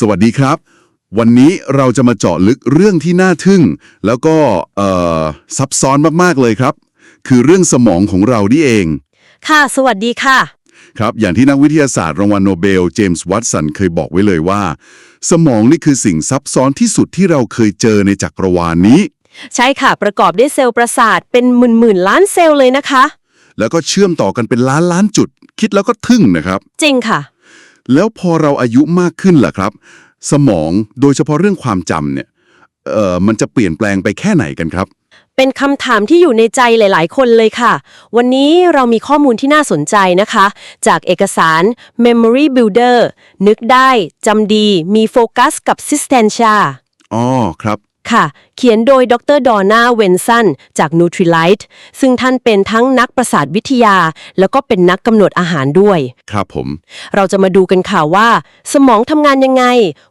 สวัสดีครับ วันนี้เราจะมาเจาะลึกเรื่องที่น่าทึ่ง แล้วก็เอ่อซับซ้อนมากๆเลยครับ คือเรื่องสมองของเรานี่เอง ค่ะ สวัสดีค่ะ ครับ อย่างที่นักวิทยาศาสตร์รางวัลโนเบล เจมส์วัตสันเคยบอกไว้เลยว่า สมองนี่คือสิ่งซับซ้อนที่สุดที่เราเคยเจอในจักรวาลนี้ ใช่ค่ะ ประกอบด้วยเซลล์ประสาทเป็นหมื่นหมื่นๆล้านเซลล์เลยนะคะ แล้วก็เชื่อมต่อกันเป็นล้านล้านจุด คิดแล้วก็ทึ่งนะครับ จริงค่ะ แล้วพอเราอายุมากขึ้นล่ะครับ สมองโดยเฉพาะเรื่องความจำเนี่ยเอ่อมันจะเปลี่ยนแปลงไปแค่ไหนกันครับ เป็นคำถามที่อยู่ในใจหลาย ๆ คนเลยค่ะ วันนี้เรามีข้อมูลที่น่าสนใจนะคะ จากเอกสาร Memory Builder นึกได้จำดีมีโฟกัสกับ Systentia อ๋อครับ ค่ะ เขียนโดยดรดอน่าเวนซันจาก Nutrilite ซึ่งท่านเป็นทั้งนักประสาทวิทยา แล้วก็เป็นนักกำหนดอาหารด้วย ครับผม เราจะมาดูกันค่ะว่า สมองทำงานยังไง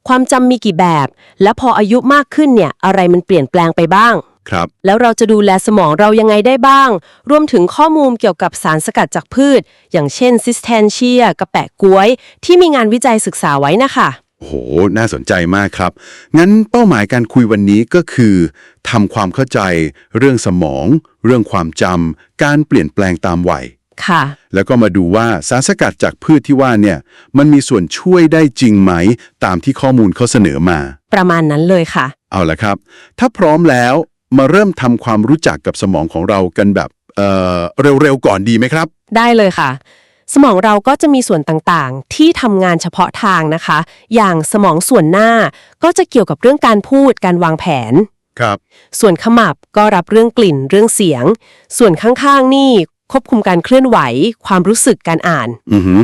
ความจำมีกี่แบบ และพออายุมากขึ้นเนี่ย อะไรมันเปลี่ยนแปลงไปบ้าง ครับ แล้วเราจะดูแลสมองเรายังไงได้บ้าง รวมถึงข้อมูลเกี่ยวกับสารสกัดจากพืช อย่างเช่นซิสแทนเชียกระแปะกล้วย ที่มีงานวิจัยศึกษาไว้นะคะ โห น่าสนใจมากครับ งั้นเป้าหมายการคุยวันนี้ก็คือทำความเข้าใจ เรื่องสมอง เรื่องความจำการเปลี่ยนแปลงตามวัยค่ะ แล้วก็มาดูว่าสารสกัดจากพืชที่ว่าเนี่ย มันมีส่วนช่วยได้จริงไหม ตามที่ข้อมูลเขาเสนอมา ประมาณนั้นเลยค่ะ เอาละครับ ถ้าพร้อมแล้วมาเริ่มทำความรู้จักกับสมองของเรากันแบบเอ่อเร็วๆก่อนดีไหมครับ ได้เลยค่ะ สมองเราก็จะมีส่วนต่างๆ ที่ทำงานเฉพาะทางนะคะ อย่างสมองส่วนหน้าก็จะเกี่ยวกับเรื่องการพูดการวางแผน ครับ ส่วนขมับก็รับเรื่องกลิ่นเรื่องเสียง ส่วนข้างๆนี่ควบคุมการเคลื่อนไหว ความรู้สึกการอ่าน อือหือ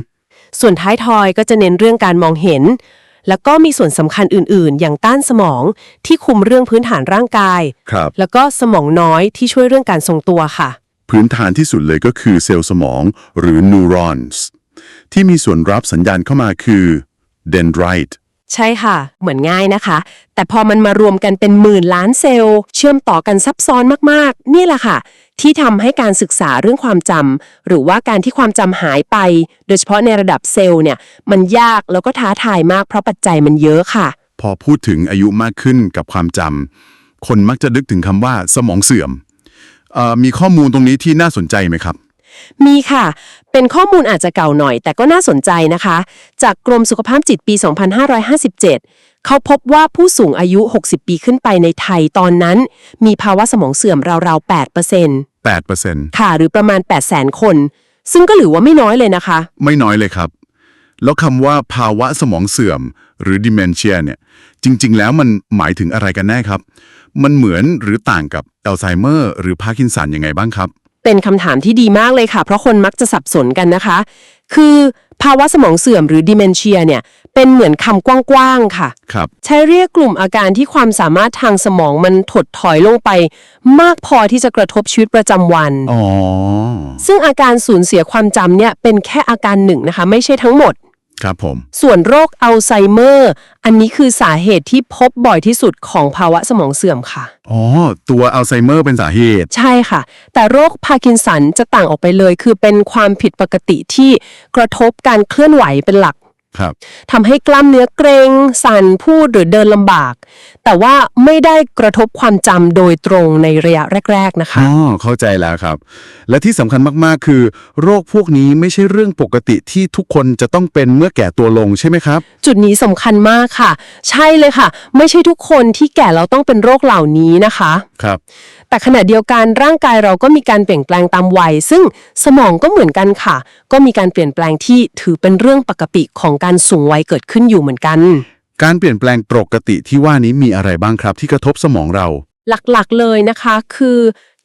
ส่วนท้ายทอยก็จะเน้นเรื่องการมองเห็น แล้วก็มีส่วนสำคัญอื่นๆ อย่างต้านสมองที่คุมเรื่องพื้นฐานร่างกาย ครับ แล้วก็สมองน้อยที่ช่วยเรื่องการทรงตัวค่ะ พื้นฐานที่สุดเลยก็คือเซลล์สมองหรือ neurons ที่มีส่วนรับสัญญาณเข้ามาคือ dendrite ใช่ค่ะ เหมือนง่ายนะคะ แต่พอมันมารวมกันเป็นหมื่นล้านเซลล์ เชื่อมต่อกันซับซ้อนมากๆ นี่แหละค่ะ ที่ทำให้การศึกษาเรื่องความจำหรือว่าการที่ความจำหายไป โดยเฉพาะในระดับเซลล์เนี่ยมันยากแล้วก็ท้าทายมากเพราะปัจจัยมันเยอะค่ะ พอพูดถึงอายุมากขึ้นกับความจำคนมักจะนึกถึงคำว่าสมองเสื่อมเอ่อ มีข้อมูลตรงนี้ที่น่าสนใจไหมครับ มีค่ะ เป็นข้อมูลอาจจะเก่าหน่อย แต่ก็น่าสนใจนะคะ จากกรมสุขภาพจิตปี 2557 เขาพบว่าผู้สูงอายุ 60 ปีขึ้นไปในไทยตอนนั้น มีภาวะสมองเสื่อมราวๆ8% 8%ค่ะ หรือประมาณ 800,000คน ซึ่งก็ถือว่าไม่น้อยเลยนะคะ ไม่น้อยเลยครับ แล้วคำว่าภาวะสมองเสื่อม หรือ dementia เนี่ย จริง ๆ แล้วมันหมายถึงอะไรกันแน่ครับ มันเหมือนหรือต่างกับอัลไซเมอร์หรือพาร์กินสันยังไงบ้างครับ เป็นคำถามที่ดีมากเลยค่ะ เพราะคนมักจะสับสนกันนะคะ คือภาวะสมองเสื่อมหรือ dementia เนี่ย เป็นเหมือนคำกว้างๆค่ะ ครับ ใช้เรียกกลุ่มอาการที่ความสามารถทางสมองมันถดถอยลงไป มากพอที่จะกระทบชีวิตประจำวัน อ๋อ ซึ่งอาการสูญเสียความจำเนี่ยเป็นแค่อาการหนึ่งนะคะ ไม่ใช่ทั้งหมด ครับผม ส่วนโรคอัลไซเมอร์ อันนี้คือสาเหตุที่พบบ่อยที่สุดของภาวะสมองเสื่อมค่ะ อ๋อ ตัวอัลไซเมอร์เป็นสาเหตุ ใช่ค่ะ แต่โรคพาร์กินสันจะต่างออกไปเลย คือเป็นความผิดปกติที่กระทบการเคลื่อนไหวเป็นหลัก ครับ ทำให้กล้ามเนื้อเกรงสั่นพูดหรือเดินลำบาก แต่ว่าไม่ได้กระทบความจำโดยตรงในระยะแรก ๆ นะคะ อ๋อเข้าใจแล้วครับ และที่สำคัญมากๆ คือ โรคพวกนี้ไม่ใช่เรื่องปกติที่ทุกคนจะต้องเป็นเมื่อแก่ตัวลงใช่ไหมครับ จุดนี้สำคัญมากค่ะ ใช่เลยค่ะ ไม่ใช่ทุกคนที่แก่แล้วต้องเป็นโรคเหล่านี้นะคะ ครับ แต่ขณะเดียวกันร่างกายเราก็มีการเปลี่ยนแปลงตามวัย ซึ่งสมองก็เหมือนกันค่ะ ก็มีการเปลี่ยนแปลงที่ถือเป็นเรื่องปกติของการสูงวัยเกิดขึ้นอยู่เหมือนกัน การเปลี่ยนแปลงปกติที่ว่านี้มีอะไรบ้างครับที่กระทบสมองเรา หลักๆเลยนะคะ คือ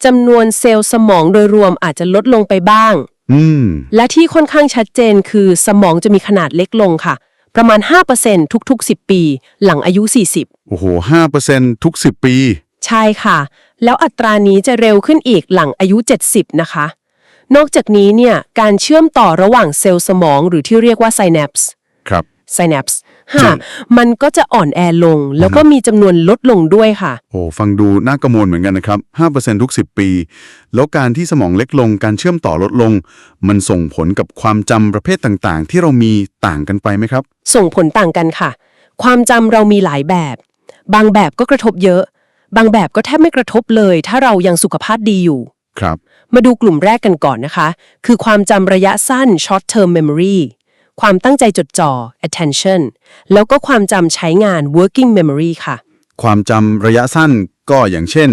จำนวนเซลล์สมองโดยรวมอาจจะลดลงไปบ้าง อืม และที่ค่อนข้างชัดเจนคือสมองจะมีขนาดเล็กลงค่ะ ประมาณ 5%ทุกๆ 10 ปี หลังอายุ 40 โอ้โหห้าเปอร์เซ็นทุกสิบปี ใช่ค่ะ แล้วอัตรานี้จะเร็วขึ้นอีกหลังอายุ 70 นะคะ นอกจากนี้เนี่ยการเชื่อมต่อระหว่างเซลล์สมองหรือที่เรียกว่า synapse ครับ synapse จริค่ะงมันก็จะอ่อนแอลง แล้วก็มีจำนวนลดลงด้วยค่ะ โอ้ฟังดูน่ากังวลเหมือนกันนะครับ 5%ทุก 10 ปี แล้วการที่สมองเล็กลงการเชื่อมต่อลดลง มันส่งผลกับความจำประเภทต่างๆ ที่เรามีต่างกันไปไหมครับ ส่งผลต่างกันค่ะ ความจำเรามีหลายแบบ บางแบบก็กระทบเยอะ บางแบบก็แทบไม่กระทบเลย ถ้าเรายังสุขภาพดีอยู่ครับ มาดูกลุ่มแรกกันก่อนนะคะ คือความจำระยะสั้น short term memory ความตั้งใจจดจ่อ attention แล้วก็ความจำใช้งาน working memory ค่ะ ความจำระยะสั้นก็อย่างเช่น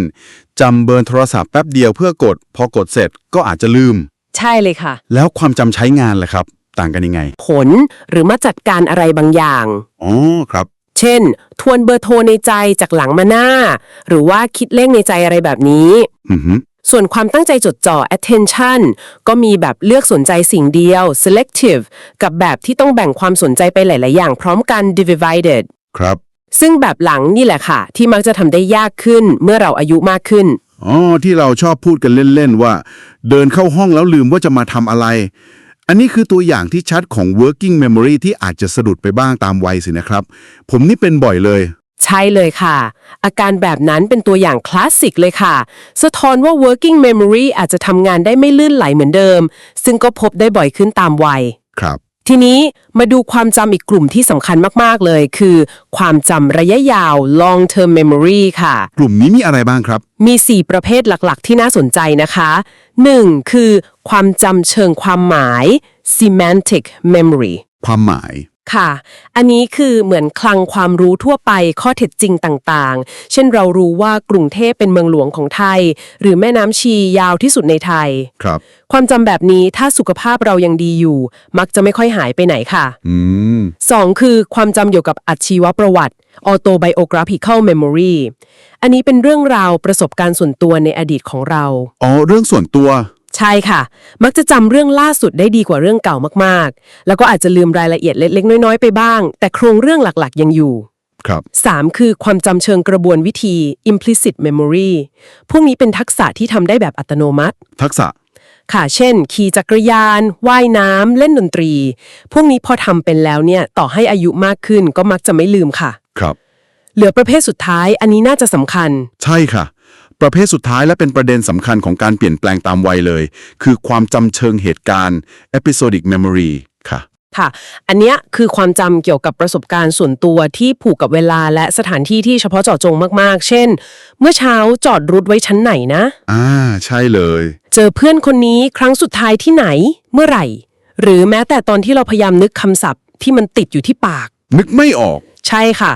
จำเบอร์โทรศัพท์แป๊บเดียวเพื่อกด พอกดเสร็จก็อาจจะลืม ใช่เลยค่ะ แล้วความจำใช้งานล่ะครับ ต่างกันยังไง ผลหรือมาจัดการอะไรบางอย่าง อ๋อครับ เช่น ทวนเบอร์โทรในใจจากหลังมาหน้า หรือว่าคิดเลขในใจอะไรแบบนี้ อือหือ ส่วนความตั้งใจจดจ่อ attention ก็มีแบบเลือกสนใจสิ่งเดียว selective กับแบบที่ต้องแบ่งความสนใจไปหลาย ๆ อย่างพร้อมกัน divided ครับ ซึ่งแบบหลังนี่แหละค่ะ ที่มักจะทำได้ยากขึ้นเมื่อเราอายุมากขึ้น อ๋อที่เราชอบพูดกันเล่น ๆ ว่า เดินเข้าห้องแล้วลืมว่าจะมาทำอะไร อันนี้คือตัวอย่างที่ชัดของ working memory ที่อาจจะสะดุดไปบ้างตามวัยสินะครับ ผมนี่เป็นบ่อยเลย ใช่เลยค่ะ อาการแบบนั้นเป็นตัวอย่างคลาสสิกเลยค่ะ สะท้อนว่า working memory อาจจะทำงานได้ไม่ลื่นไหลเหมือนเดิม ซึ่งก็พบได้บ่อยขึ้นตามวัย ครับ ทีนี้มาดูความจำอีกกลุ่มที่สำคัญมากๆเลย คือ ความจำระยะยาว long term memory ค่ะ กลุ่มนี้มีอะไรบ้างครับ มี 4 ประเภทหลักๆ ที่น่าสนใจนะคะ 1. คือ ความจำเชิงความหมาย semantic memory ความหมาย ค่ะ อันนี้คือเหมือนคลังความรู้ทั่วไปข้อเท็จจริงต่างๆ เช่นเรารู้ว่ากรุงเทพเป็นเมืองหลวงของไทย หรือแม่น้ำชียาวที่สุดในไทย ครับ ความจำแบบนี้ถ้าสุขภาพเรายังดีอยู่ มักจะไม่ค่อยหายไปไหนค่ะ อืม 2. คือความจำเกี่ยวกับอาชีวประวัติ autobiographical memory อันนี้เป็นเรื่องราวประสบการณ์ส่วนตัวในอดีตของเรา อ๋อ เรื่องส่วนตัว ใช่ค่ะ มักจะจำเรื่องล่าสุดได้ดีกว่าเรื่องเก่ามากๆ แล้วก็อาจจะลืมรายละเอียดเล็ก ๆ น้อย ๆ ไปบ้าง แต่โครงเรื่องหลักๆ ยังอยู่ครับ 3. คือความจำเชิงกระบวนวิธี implicit memory พวกนี้เป็นทักษะที่ทำได้แบบอัตโนมัติ ทักษะ ค่ะ เช่น ขี่จักรยาน ว่ายน้ำ เล่นดนตรี พวกนี้พอทำเป็นแล้วเนี่ย ต่อให้อายุมากขึ้นก็มักจะไม่ลืมค่ะ ครับ เหลือประเภทสุดท้าย อันนี้น่าจะสำคัญ ใช่ค่ะ ประเภทสุดท้ายและเป็นประเด็นสำคัญของการเปลี่ยนแปลงตามวัยเลย คือความจำเชิงเหตุการณ์ episodic memory ค่ะ ค่ะ อันเนี้ยคือความจำเกี่ยวกับประสบการณ์ส่วนตัวที่ผูกกับเวลาและสถานที่ที่เฉพาะเจาะจงมากๆ เช่น เมื่อเช้าจอดรถไว้ชั้นไหนนะ อ่า ใช่เลย เจอเพื่อนคนนี้ครั้งสุดท้ายที่ไหน เมื่อไหร่ หรือแม้แต่ตอนที่เราพยายามนึกคำศัพท์ที่มันติดอยู่ที่ปาก นึกไม่ออก ใช่ค่ะ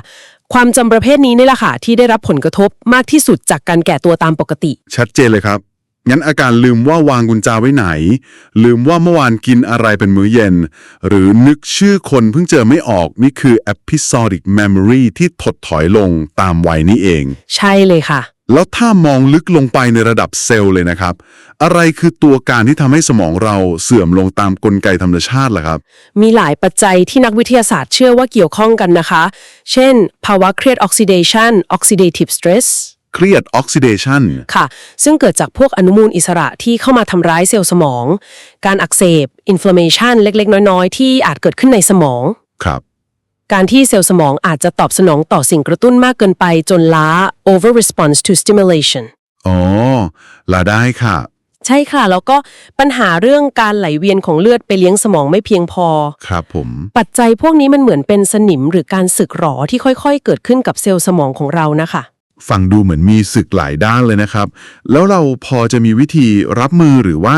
ความจำประเภทนี้นี่แหละค่ะที่ได้รับผลกระทบมากที่สุดจากการแก่ตัวตามปกติ ชัดเจนเลยครับ งั้นอาการลืมว่าวางกุญแจไว้ไหน ลืมว่าเมื่อวานกินอะไรเป็นมื้อเย็น หรือนึกชื่อคนเพิ่งเจอไม่ออกนี่คือ episodic memory ที่ถดถอยลงตามวัยนี้เอง ใช่เลยค่ะ แล้วถ้ามองลึกลงไปในระดับเซลล์เลยนะครับ อะไรคือตัวการที่ทำให้สมองเราเสื่อมลงตามกลไกธรรมชาติล่ะครับ มีหลายปัจจัยที่นักวิทยาศาสตร์เชื่อว่าเกี่ยวข้องกันนะคะ เช่น ภาวะเครียดออกซิเดชัน oxidative stress เครียด oxidation ค่ะ ซึ่งเกิดจากพวกอนุมูลอิสระที่เข้ามาทำร้ายเซลล์สมอง การอักเสบ inflammation เล็กๆ น้อยๆ ที่อาจเกิดขึ้นในสมอง ครับ การที่เซลล์สมองอาจจะตอบสนองต่อสิ่งกระตุ้นมากเกินไปจนล้า over response to stimulation อ๋อลาได้ค่ะ ใช่ค่ะ แล้วก็ปัญหาเรื่องการไหลเวียนของเลือดไปเลี้ยงสมองไม่เพียงพอ ครับผม ปัจจัยพวกนี้มันเหมือนเป็นสนิมหรือการสึกหรอที่ค่อยๆ เกิดขึ้นกับเซลล์สมองของเรานะคะ ฟังดูเหมือนมีศึกหลายด้านเลยนะครับ แล้วเราพอจะมีวิธีรับมือหรือว่า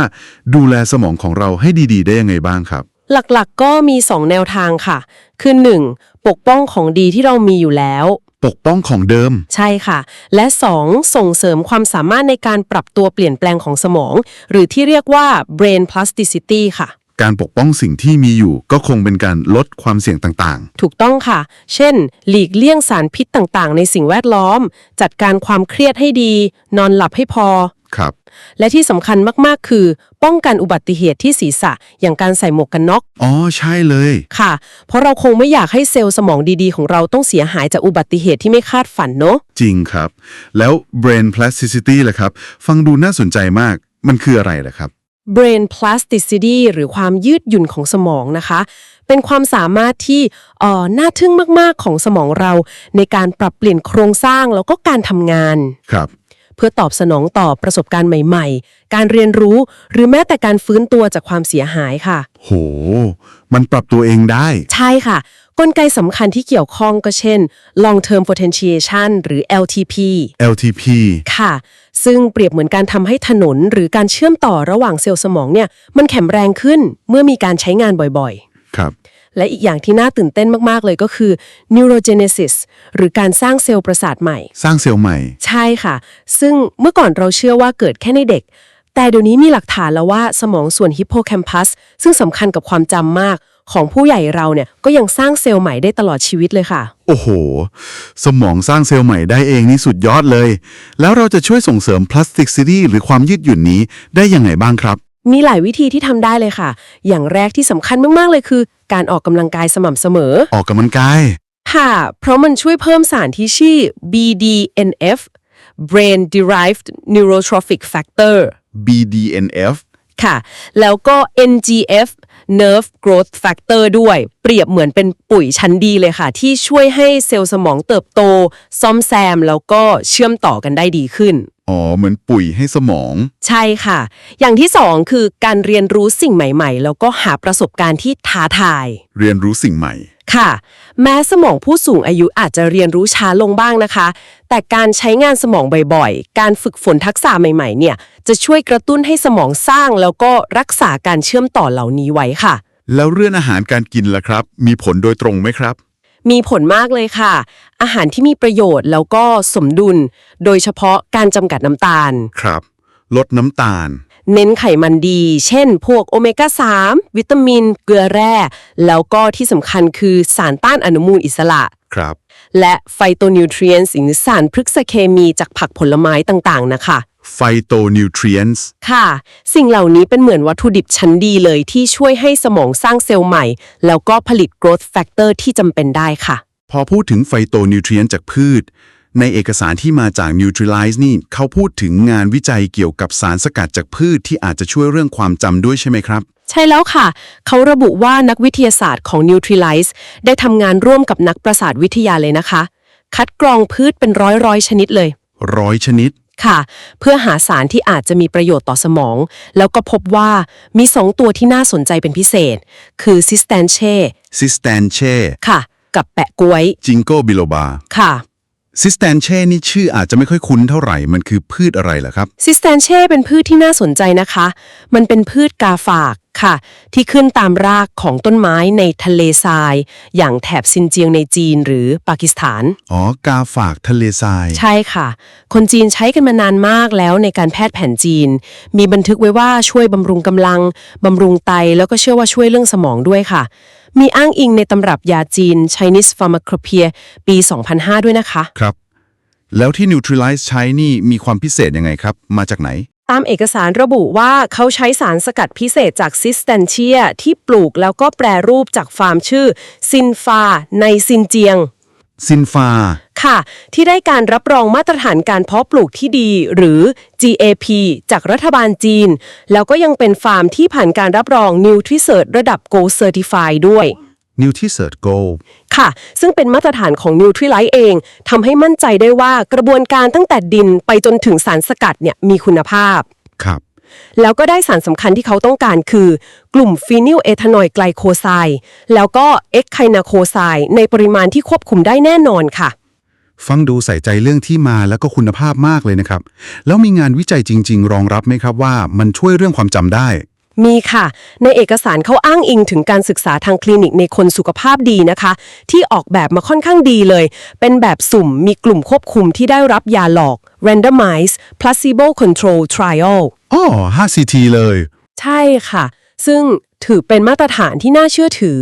ดูแลสมองของเราให้ดี ๆ ได้ยังไงบ้างครับ หลักๆก็มี 2 แนวทางค่ะ คือ 1. ปกป้องของดีที่เรามีอยู่แล้ว ปกป้องของเดิม ใช่ค่ะ และ 2. ส่งเสริมความสามารถในการปรับตัวเปลี่ยนแปลงของสมอง หรือที่เรียกว่า brain plasticity ค่ะ การปกป้องสิ่งที่มีอยู่ก็คงเป็นการลดความเสี่ยงต่างถูกต้องค่ะ เช่น หลีกเลี่ยงสารพิษต่างๆ ในสิ่งแวดล้อม จัดการความเครียดให้ดี นอนหลับให้พอ ๆ ครับ และที่สำคัญมากๆ คือ ป้องกันอุบัติเหตุที่ศีรษะ อย่างการใส่หมวกกันน็อก อ๋อใช่เลย ค่ะ เพราะเราคงไม่อยากให้เซลล์สมองดีๆ ของเราต้องเสียหายจากอุบัติเหตุที่ไม่คาดฝันเนอะจริงครับ แล้ว brain plasticity ล่ะครับ ฟังดูน่าสนใจมาก มันคืออะไรล่ะครับ brain plasticity หรือความยืดหยุ่นของสมองนะคะ เป็นความสามารถที่เอ่อน่าทึ่งมากๆของสมองเรา ในการปรับเปลี่ยนโครงสร้างแล้วก็การทำงาน ครับ เพื่อตอบสนองต่อประสบการณ์ใหม่ ๆ การเรียนรู้หรือแม้แต่การฟื้นตัวจากความเสียหายค่ะ โห มันปรับตัวเองได้ ใช่ค่ะ กลไกสำคัญที่เกี่ยวข้องก็เช่น long term potentiation หรือ LTP LTP ค่ะ ซึ่งเปรียบเหมือนการทำให้ถนนหรือการเชื่อมต่อระหว่างเซลล์สมองเนี่ยมันแข็งแรงขึ้นเมื่อมีการใช้งานบ่อยครับๆ และอีกอย่างที่น่าตื่นเต้นมาก ๆ เลยก็คือ neurogenesis หรือการสร้างเซลล์ประสาทใหม่ สร้างเซลล์ใหม่ ใช่ค่ะ ซึ่งเมื่อก่อนเราเชื่อว่าเกิดแค่ในเด็ก แต่เดี๋ยวนี้มีหลักฐานแล้วว่าสมองส่วนฮิปโปแคมปัสซึ่งสำคัญกับความจำมากของผู้ใหญ่เราเนี่ยก็ยังสร้างเซลล์ใหม่ได้ตลอดชีวิตเลยค่ะ โอ้โห สมองสร้างเซลล์ใหม่ได้เองนี่สุดยอดเลย แล้วเราจะช่วยส่งเสริม plasticity หรือความยืดหยุ่นนี้ได้ยังไงบ้างครับ มีหลายวิธีที่ทำได้เลยค่ะ อย่างแรกที่สำคัญมาก ๆ เลยคือ การออกกำลังกายสม่ำเสมอ ออกกำลังกาย ค่ะ เพราะมันช่วยเพิ่มสารที่ชื่อ BDNF Brain Derived Neurotrophic Factor BDNF ค่ะ แล้วก็ NGF Nerve Growth Factor ด้วย เปรียบเหมือนเป็นปุ๋ยชั้นดีเลยค่ะ ที่ช่วยให้เซลล์สมองเติบโต ซ่อมแซม แล้วก็เชื่อมต่อกันได้ดีขึ้น อ๋อ เหมือนปุ๋ยให้สมอง ใช่ค่ะ อย่างที่สองคือการเรียนรู้สิ่งใหม่ๆ แล้วก็หาประสบการณ์ที่ท้าทาย เรียนรู้สิ่งใหม่ ค่ะ แม้สมองผู้สูงอายุอาจจะเรียนรู้ช้าลงบ้างนะคะ แต่การใช้งานสมองบ่อยๆ การฝึกฝนทักษะใหม่ๆ เนี่ย จะช่วยกระตุ้นให้สมองสร้างแล้วก็รักษาการเชื่อมต่อเหล่านี้ไว้ค่ะ แล้วเรื่องอาหารการกินล่ะครับ มีผลโดยตรงไหมครับ มีผลมากเลยค่ะ อาหารที่มีประโยชน์แล้วก็สมดุล โดยเฉพาะการจำกัดน้ำตาล ครับ ลดน้ำตาล เน้นไขมันดี เช่น พวกโอเมก้า 3 วิตามิน เกลือแร่ แล้วก็ที่สำคัญคือสารต้านอนุมูลอิสระ ครับ และไฟโตนิวทรีนส์หรือสารพฤกษเคมีจากผักผลไม้ต่างๆนะคะ phytonutrients ค่ะ สิ่งเหล่านี้เป็นเหมือนวัตถุดิบชั้นดีเลยที่ช่วยให้สมองสร้างเซลล์ใหม่ แล้วก็ผลิต growth factor ที่จำเป็นได้ค่ะ พอพูดถึงไฟโตนิวทรีนจากพืช ในเอกสารที่มาจาก Neutralize นี่ เขาพูดถึงงานวิจัยเกี่ยวกับสารสกัดจากพืชที่อาจจะช่วยเรื่องความจำด้วยใช่ไหมครับ ใช่แล้วค่ะ เขาระบุว่านักวิทยาศาสตร์ของ Neutralize ได้ทำงานร่วมกับนักประสาทวิทยาเลยนะคะ คัดกรองพืชเป็นร้อยร้อยๆชนิดเลย ร้อยชนิด ค่ะ เพื่อหาสารที่อาจจะมีประโยชน์ต่อสมอง แล้วก็พบว่ามีสองตัวที่น่าสนใจเป็นพิเศษ คือซิสแตนเช่ซิสแตนเช่ค่ะ กับแปะกล้วยจิงโกบิโลบาค่ะซิสแตนเช่นี่ชื่ออาจจะไม่ค่อยคุ้นเท่าไหร่ มันคือพืชอะไรเหรอครับซิสแตนเช่เป็นพืชที่น่าสนใจนะคะ มันเป็นพืชกาฝาก ค่ะ ที่ขึ้นตามรากของต้นไม้ในทะเลทราย อย่างแถบซินเจียงในจีนหรือปากีสถาน อ๋อ กาฝากทะเลทราย ใช่ค่ะ คนจีนใช้กันมานานมากแล้วในการแพทย์แผนจีน มีบันทึกไว้ว่าช่วยบำรุงกำลัง บำรุงไตแล้วก็เชื่อว่าช่วยเรื่องสมองด้วยค่ะ มีอ้างอิงในตำรับยาจีน Chinese Pharmacopoeia ปี 2005 ด้วยนะคะ ครับ แล้วที่ Neutralize ใช้นี่มีความพิเศษยังไงครับ มาจากไหน ตามเอกสารระบุว่าเขาใช้สารสกัดพิเศษจากซิสแตนเชียที่ปลูกแล้วก็แปรรูปจากฟาร์มชื่อ ซินฟา ในซินเจียง ซินฟา ค่ะ ที่ได้การรับรองมาตรฐานการเพาะปลูกที่ดี หรือ GAP จากรัฐบาลจีน แล้วก็ยังเป็นฟาร์มที่ผ่านการรับรอง NutriCert ระดับ Gold Certified ด้วย New t c e r t Go ค่ะ ซึ่งเป็นมาตรฐานของ Nutrilite เองทำให้มั่นใจได้ว่ากระบวนการตั้งแต่ดินไปจนถึงสารสกัดเนี่ยมีคุณภาพ ครับ แล้วก็ได้สารสำคัญที่เขาต้องการคือ กลุ่มฟีนิลเอทานอยด์ไกลโคไซด์แล้วก็เอ็กไคนาโคไซด์ในปริมาณที่ควบคุมได้แน่นอนค่ะ ฟังดูใส่ใจเรื่องที่มาแล้วก็คุณภาพมากเลยนะครับ แล้วมีงานวิจัยจริง ๆ รองรับไหมครับว่ามันช่วยเรื่องความจำได้ มีค่ะ ในเอกสารเขาอ้างอิงถึงการศึกษาทางคลินิกในคนสุขภาพดีนะคะ ที่ออกแบบมาค่อนข้างดีเลย เป็นแบบสุ่มมีกลุ่มควบคุมที่ได้รับยาหลอก randomized placebo control trial อ๋อ 5CT เลย ใช่ค่ะ ซึ่งถือเป็นมาตรฐานที่น่าเชื่อถือ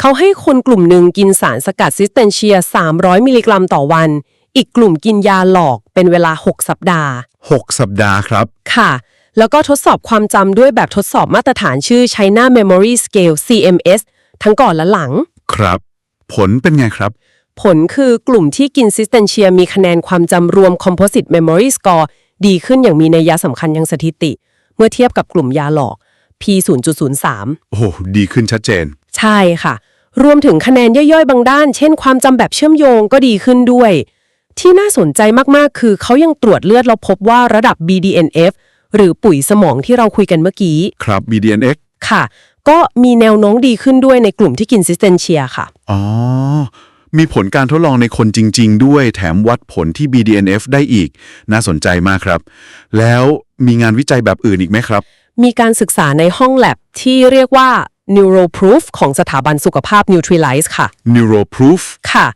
เขาให้คนกลุ่มหนึ่งกินสารสกัดซิสเตนเชีย 300 มิลลิกรัมต่อวัน อีกกลุ่มกินยาหลอกเป็นเวลา 6 สัปดาห์ 6 สัปดาห์ครับ ค่ะ แล้วก็ทดสอบความจำด้วยแบบทดสอบมาตรฐานชื่อ China Memory Scale CMS ทั้งก่อนและหลัง ครับ ผลเป็นไงครับ ผลคือกลุ่มที่กินซิสเตนเชียมีคะแนนความจำรวม Composite Memory Score ดีขึ้นอย่างมีนัยสำคัญยังสถิติ เมื่อเทียบกับกลุ่มยาหลอก P 0.03 โอ้โหดีขึ้นชัดเจน ใช่ค่ะ รวมถึงคะแนนย่อยๆ บางด้าน เช่นความจำแบบเชื่อมโยงก็ดีขึ้นด้วย ที่น่าสนใจมากๆ คือเขายังตรวจเลือดแล้วพบว่าระดับ BDNF หรือปุ๋ยสมองที่เราคุยกันเมื่อกี้ ครับ BDNX ค่ะ ก็มีแนวโน้มดีขึ้นด้วยในกลุ่มที่กินซิสเตนเชียค่ะ อ๋อ มีผลการทดลองในคนจริง ๆ ด้วย แถมวัดผลที่ BDNF ได้อีก น่าสนใจมากครับ แล้วมีงานวิจัยแบบอื่นอีกไหมครับ มีการศึกษาในห้องแลบที่เรียกว่า Neuroproof ของสถาบันสุขภาพ Nutrilite ค่ะ Neuroproof ค่ะ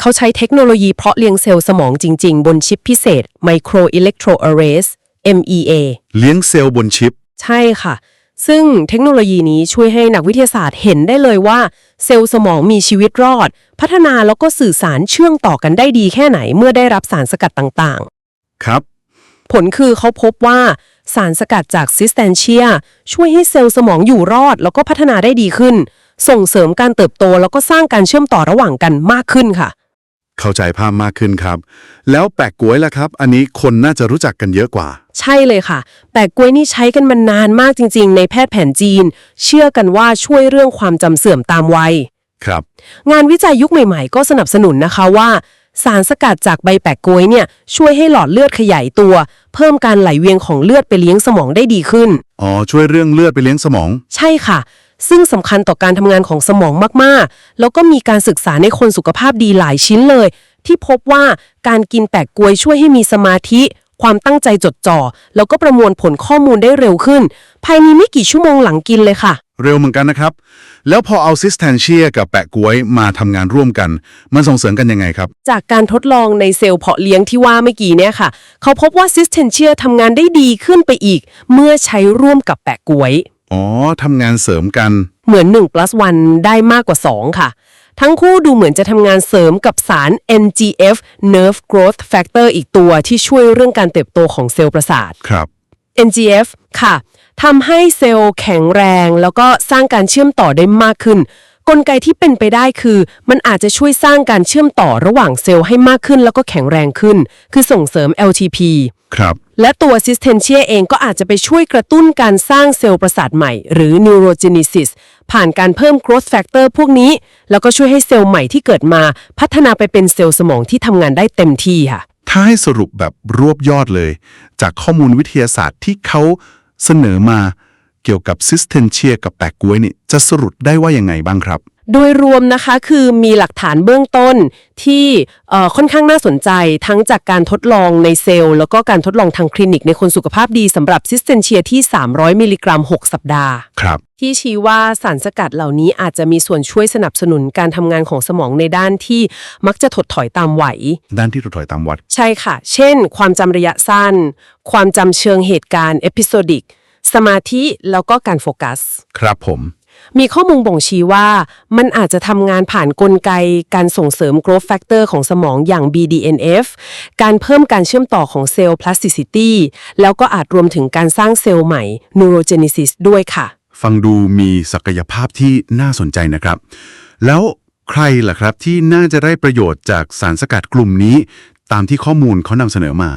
เขาใช้เทคโนโลยีเพาะเลี้ยงเซลล์สมองจริง ๆ บนชิปพิเศษ Micro Electroarrays MEA เลี้ยงเซลล์บนชิป ใช่ค่ะ ซึ่งเทคโนโลยีนี้ช่วยให้นักวิทยาศาสตร์เห็นได้เลยว่า เซลล์สมองมีชีวิตรอด พัฒนาแล้วก็สื่อสารเชื่องต่อกันได้ดีแค่ไหนเมื่อได้รับสารสกัดต่างครับๆผลคือเขาพบว่าสารสกัดจากซิสแตนเชียช่วยให้เซลล์สมองอยู่รอด แล้วก็พัฒนาได้ดีขึ้น ส่งเสริมการเติบโตแล้วก็สร้างการเชื่อมต่อระหว่างกันมากขึ้นค่ะ เข้าใจภาพมากขึ้นครับ แล้วแปะกล้วยล่ะครับ อันนี้คนน่าจะรู้จักกันเยอะกว่า ใช่เลยค่ะแต่กล้วยนี่ใช้กันมานานมากจริง ๆ ในแพทย์แผนจีน เชื่อกันว่าช่วยเรื่องความจำเสื่อมตามวัย ครับ งานวิจัยยุคใหม่ ๆ ก็สนับสนุนนะคะว่า สารสกัดจากใบแปะกล้วยเนี่ยช่วยให้หลอดเลือดขยายตัว เพิ่มการไหลเวียนของเลือดไปเลี้ยงสมองได้ดีขึ้น อ๋อ ช่วยเรื่องเลือดไปเลี้ยงสมอง ใช่ค่ะ ซึ่งสำคัญต่อการทำงานของสมองมากๆ แล้วก็มีการศึกษาในคนสุขภาพดีหลายชิ้นเลย ที่พบว่าการกินแปะกล้วยช่วยให้มีสมาธิ ความตั้งใจจดจ่อ แล้วก็ประมวลผลข้อมูลได้เร็วขึ้น ภายในไม่กี่ชั่วโมงหลังกินเลยค่ะ เร็วเหมือนกันนะครับ แล้วพอเอาซิสแทนเชียกับแปะกล้วยมาทำงานร่วมกัน มันส่งเสริมกันยังไงครับ จากการทดลองในเซลล์เพาะเลี้ยงที่ว่าเมื่อกี้เนี่ยค่ะ เขาพบว่าซิสเทนเชียทำงานได้ดีขึ้นไปอีก เมื่อใช้ร่วมกับแปะกล้วย อ๋อทำงานเสริมกัน เหมือน1 plus 1 ได้มากกว่า 2 ค่ะ ทั้งคู่ดูเหมือนจะทำงานเสริมกับสาร NGF Nerve Growth Factor อีกตัวที่ช่วยเรื่องการเติบโตของเซลล์ประสาท ครับ NGF ค่ะทำให้เซลล์แข็งแรง แล้วก็สร้างการเชื่อมต่อได้มากขึ้น กลไกที่เป็นไปได้คือ มันอาจจะช่วยสร้างการเชื่อมต่อระหว่างเซลล์ให้มากขึ้นแล้วก็แข็งแรงขึ้น คือส่งเสริม LTP ครับ และตัวซิสเทนเชียเองก็อาจจะไปช่วยกระตุ้นการสร้างเซลล์ประสาทใหม่ หรือ neurogenesis ผ่านการเพิ่ม growth factor พวกนี้ แล้วก็ช่วยให้เซลล์ใหม่ที่เกิดมา พัฒนาไปเป็นเซลล์สมองที่ทำงานได้เต็มที่ค่ะ ถ้าให้สรุปแบบรวบยอดเลย จากข้อมูลวิทยาศาสตร์ที่เขาเสนอมาเกี่ยวกับซิสเทนเชียกับแปะกล้วยนี่จะสรุปได้ว่ายังไงบ้างครับ โดยรวมนะคะคือมีหลักฐานเบื้องต้นที่เอ่อค่อนข้างน่าสนใจทั้งจากการทดลองในเซลล์ แล้วก็การทดลองทางคลินิกในคนสุขภาพดีสำหรับซิสเทนเชียที่ 300 มิลลิกรัม 6 สัปดาห์ ครับ ที่ชี้ว่าสารสกัดเหล่านี้อาจจะมีส่วนช่วยสนับสนุนการทำงานของสมองในด้านที่มักจะถดถอยตามไหว ด้านที่ถดถอยตามวัด ใช่ค่ะ เช่น ความจำระยะสั้น ความจำเชิงเหตุการณ์เอพิโซดิกสมาธิแล้วก็การโฟกัส ครับผม มีข้อมูลบ่งชี้ว่า มันอาจจะทำงานผ่านกลไกการส่งเสริม growth factor ของสมองอย่าง BDNF การเพิ่มการเชื่อมต่อของเซลล์ plasticity แล้วก็อาจรวมถึงการสร้างเซลล์ใหม่ neurogenesis ด้วยค่ะ ฟังดูมีศักยภาพที่น่าสนใจนะครับ แล้วใครล่ะครับที่น่าจะได้ประโยชน์จากสารสกัดกลุ่มนี้ ตามที่ข้อมูลเขานำเสนอมา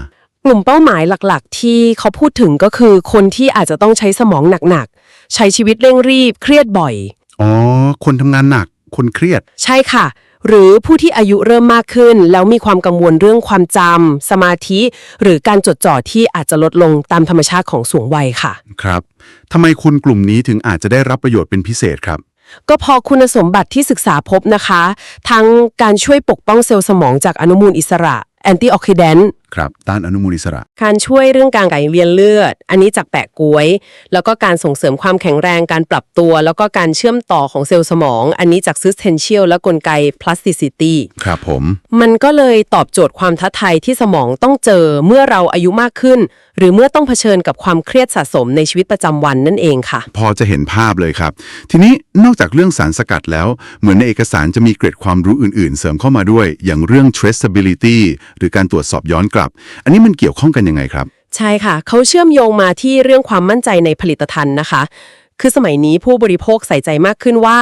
กลุ่มเป้าหมายหลักๆ ที่เขาพูดถึงก็คือคนที่อาจจะต้องใช้สมองหนักๆ ใช้ชีวิตเร่งรีบ เครียดบ่อย อ๋อ คนทำงานหนัก คนเครียด ใช่ค่ะ หรือผู้ที่อายุเริ่มมากขึ้น แล้วมีความกังวลเรื่องความจำสมาธิ หรือการจดจ่อที่อาจจะลดลงตามธรรมชาติของสูงวัยค่ะ ครับทำไมคนกลุ่มนี้ถึงอาจจะได้รับประโยชน์เป็นพิเศษครับ ก็พอคุณสมบัติที่ศึกษาพบนะคะ ทั้งการช่วยปกป้องเซลล์สมองจากอนุมูลอิสระแอนตี้ออกซิแดนต์ ครับ ต้านอนุมูลอิสระ การช่วยเรื่องการไหลเวียนเลือด อันนี้จากแปะกล้วย แล้วก็การส่งเสริมความแข็งแรงการปรับตัว แล้วก็การเชื่อมต่อของเซลล์สมอง อันนี้จาก Systential และกลไก Plasticity ครับผม มันก็เลยตอบโจทย์ความท้าทายที่สมองต้องเจอเมื่อเราอายุมากขึ้น หรือเมื่อต้องเผชิญกับความเครียดสะสมในชีวิตประจำวันนั่นเองค่ะ พอจะเห็นภาพเลยครับ ทีนี้นอกจากเรื่องสารสกัดแล้ว เหมือนในเอกสารจะมีเกร็ดความรู้อื่น ๆ เสริมเข้ามาด้วย อย่างเรื่อง traceability หรือการตรวจสอบย้อนกลับอันนี้มันเกี่ยวข้องกันยังไงครับ ใช่ค่ะ เขาเชื่อมโยงมาที่เรื่องความมั่นใจในผลิตภัณฑ์นะคะ คือสมัยนี้ผู้บริโภคใส่ใจมากขึ้นว่า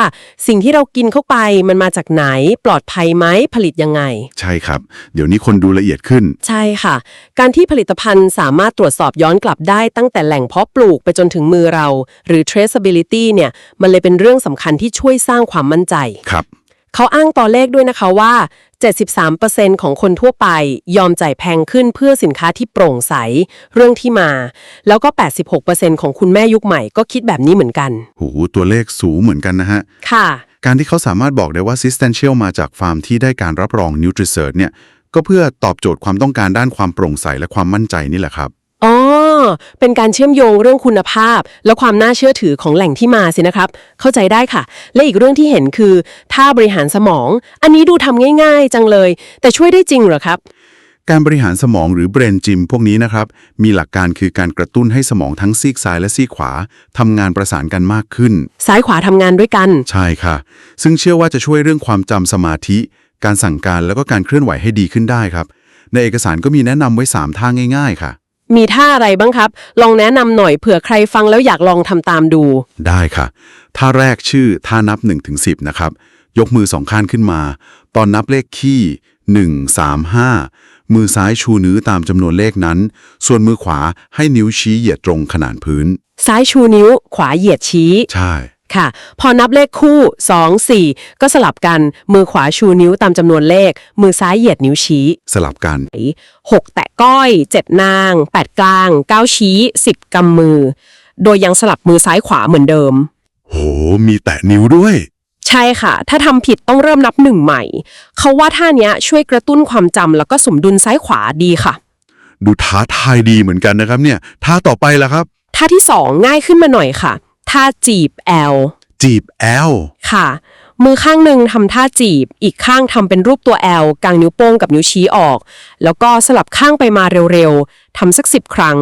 สิ่งที่เรากินเข้าไปมันมาจากไหนปลอดภัยไหมผลิตยังไง ใช่ครับ เดี๋ยวนี้คนดูละเอียดขึ้น ใช่ค่ะ การที่ผลิตภัณฑ์สามารถตรวจสอบย้อนกลับได้ตั้งแต่แหล่งเพาะปลูกไปจนถึงมือเรา หรือ traceability เนี่ยมันเลยเป็นเรื่องสำคัญที่ช่วยสร้างความมั่นใจ ครับ เขาอ้างตัวเลขด้วยนะคะว่า 73%ของคนทั่วไปยอมจ่ายแพงขึ้นเพื่อสินค้าที่โปร่งใส เรื่องที่มา แล้วก็ 86%ของคุณแม่ยุคใหม่ก็คิดแบบนี้เหมือนกัน โหตัวเลขสูงเหมือนกันนะฮะ ค่ะ การที่เขาสามารถบอกได้ว่า Sistential มาจากฟาร์มที่ได้การรับรอง NutriCert เนี่ย ก็เพื่อตอบโจทย์ความต้องการด้านความโปร่งใสและความมั่นใจนี่แหละครับ อ๋อเป็นการเชื่อมโยงเรื่องคุณภาพ และความน่าเชื่อถือของแหล่งที่มาสินะครับ เข้าใจได้ค่ะ และอีกเรื่องที่เห็นคือท่าบริหารสมอง อันนี้ดูทำง่ายๆ จังเลย แต่ช่วยได้จริงเหรอครับ การบริหารสมองหรือ Brain Gym พวกนี้นะครับ มีหลักการคือการกระตุ้นให้สมองทั้งซีกซ้ายและซีกขวาทำงานประสานกันมากขึ้น ซ้ายขวาทำงานด้วยกัน ใช่ค่ะ ซึ่งเชื่อว่าจะช่วยเรื่องความจำสมาธิ การสั่งการแล้วก็การเคลื่อนไหวให้ดีขึ้นได้ครับ ในเอกสารก็มีแนะนำไว้ 3ท่าง่าย ๆ ค่ะ มีท่าอะไรบ้างครับ ลองแนะนำหน่อยเผื่อใครฟังแล้วอยากลองทำตามดู ได้ค่ะ ท่าแรกชื่อท่านับ1ถึง10นะครับ ยกมือสองข้างขึ้นมา ตอนนับเลขคี่ 1 3 5 มือซ้ายชูนิ้วตามจำนวนเลขนั้น ส่วนมือขวาให้นิ้วชี้เหยียดตรงขนานพื้น ซ้ายชูนิ้ว ขวาเหยียดชี้ ใช่ ค่ะ พอนับเลขคู่ 2 4 ก็สลับกัน มือขวาชูนิ้วตามจำนวนเลข มือซ้ายเหยียดนิ้วชี้ สลับกันหกแตะก้อย 7 นางแปดกลางเก้าชี้ 10 กำมือ โดยยังสลับมือซ้ายขวาเหมือนเดิม โห มีแตะนิ้วด้วย ใช่ค่ะ ถ้าทำผิดต้องเริ่มนับหนึ่งใหม่ เขาว่าท่าเนี้ยช่วยกระตุ้นความจำแล้วก็สมดุลซ้ายขวาดีค่ะ ดูท้าทายดีเหมือนกันนะครับเนี่ย ท่าต่อไปล่ะครับ ท่าที่สองง่ายขึ้นมาหน่อยค่ะ ท่าจีบแอลจีบแอลค่ะ มือข้างหนึ่งทำท่าจีบ อีกข้างทำเป็นรูปตัวแอลกางนิ้วโป้งกับนิ้วชี้ออก แล้วก็สลับข้างไปมาเร็วๆทำสักสิบครั้ง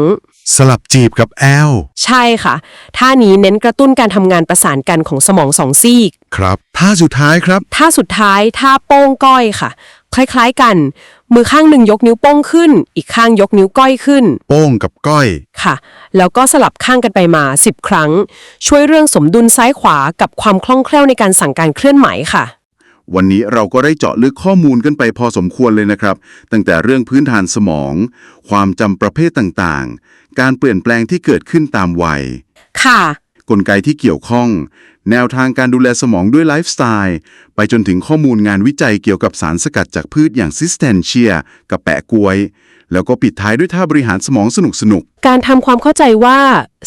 สลับจีบกับแอลใช่ค่ะ ท่านี้เน้นกระตุ้นการทำงานประสานกันของสมองสองซีก ครับ ท่าสุดท้ายครับ ท่าสุดท้ายท่าโป้งก้อยค่ะ คล้ายๆกัน มือข้างหนึ่งยกนิ้วโป้งขึ้น อีกข้างยกนิ้วก้อยขึ้น โป้งกับก้อย ค่ะ แล้วก็สลับข้างกันไปมา 10 ครั้ง ช่วยเรื่องสมดุลซ้ายขวากับความคล่องแคล่วในการสั่งการเคลื่อนไหวค่ะ วันนี้เราก็ได้เจาะลึกข้อมูลกันไปพอสมควรเลยนะครับ ตั้งแต่เรื่องพื้นฐานสมอง ความจำประเภทต่างๆ การเปลี่ยนแปลงที่เกิดขึ้นตามวัย ค่ะ กลไกที่เกี่ยวข้อง แนวทางการดูแลสมองด้วยไลฟ์สไตล์ ไปจนถึงข้อมูลงานวิจัยเกี่ยวกับสารสกัดจากพืชอย่างซิสเทนเชียกับแปะกล้วย แล้วก็ปิดท้ายด้วยท่าบริหารสมองสนุกการทำความเข้าใจว่า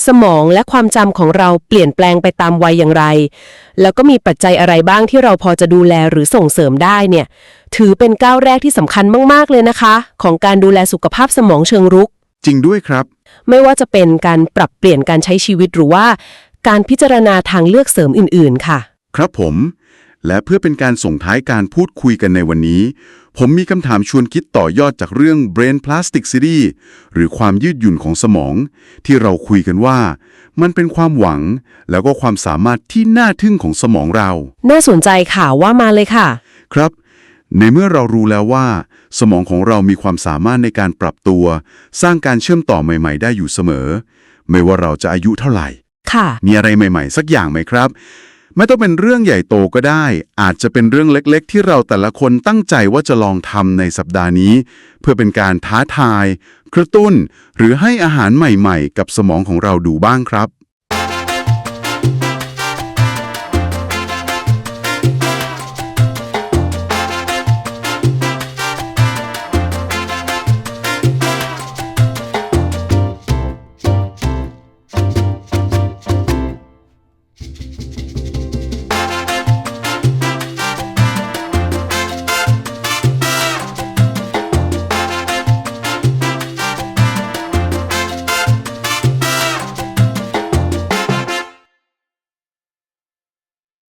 สมองและความจำของเราเปลี่ยนแปลงไปตามวัยอย่างไร แล้วก็มีปัจจัยอะไรบ้างที่เราพอจะดูแลหรือส่งเสริมได้เนี่ย ถือเป็นก้าวแรกที่สำคัญมากๆเลยนะคะ ของการดูแลสุขภาพสมองเชิงรุกๆจริงด้วยครับ ไม่ว่าจะเป็นการปรับเปลี่ยนการใช้ชีวิตหรือว่า การพิจารณาทางเลือกเสริมอื่น ๆ ค่ะ ครับผม และเพื่อเป็นการส่งท้ายการพูดคุยกันในวันนี้ ผมมีคำถามชวนคิดต่อยอดจากเรื่อง Brain Plasticity หรือความยืดหยุ่นของสมอง ที่เราคุยกันว่า มันเป็นความหวัง แล้วก็ความสามารถที่น่าทึ่งของสมองเรา น่าสนใจค่ะว่ามาเลยค่ะ ครับ ในเมื่อเรารู้แล้วว่า สมองของเรามีความสามารถในการปรับตัว สร้างการเชื่อมต่อใหม่ ๆ ได้อยู่เสมอ ไม่ว่าเราจะอายุเท่าไหร่ ค่ะ มีอะไรใหม่ๆ สักอย่างไหมครับ ไม่ต้องเป็นเรื่องใหญ่โตก็ได้ อาจจะเป็นเรื่องเล็กๆ ที่เราแต่ละคนตั้งใจว่าจะลองทำในสัปดาห์นี้ เพื่อเป็นการท้าทาย กระตุ้น หรือให้อาหารใหม่ๆ กับสมองของเราดูบ้างครับ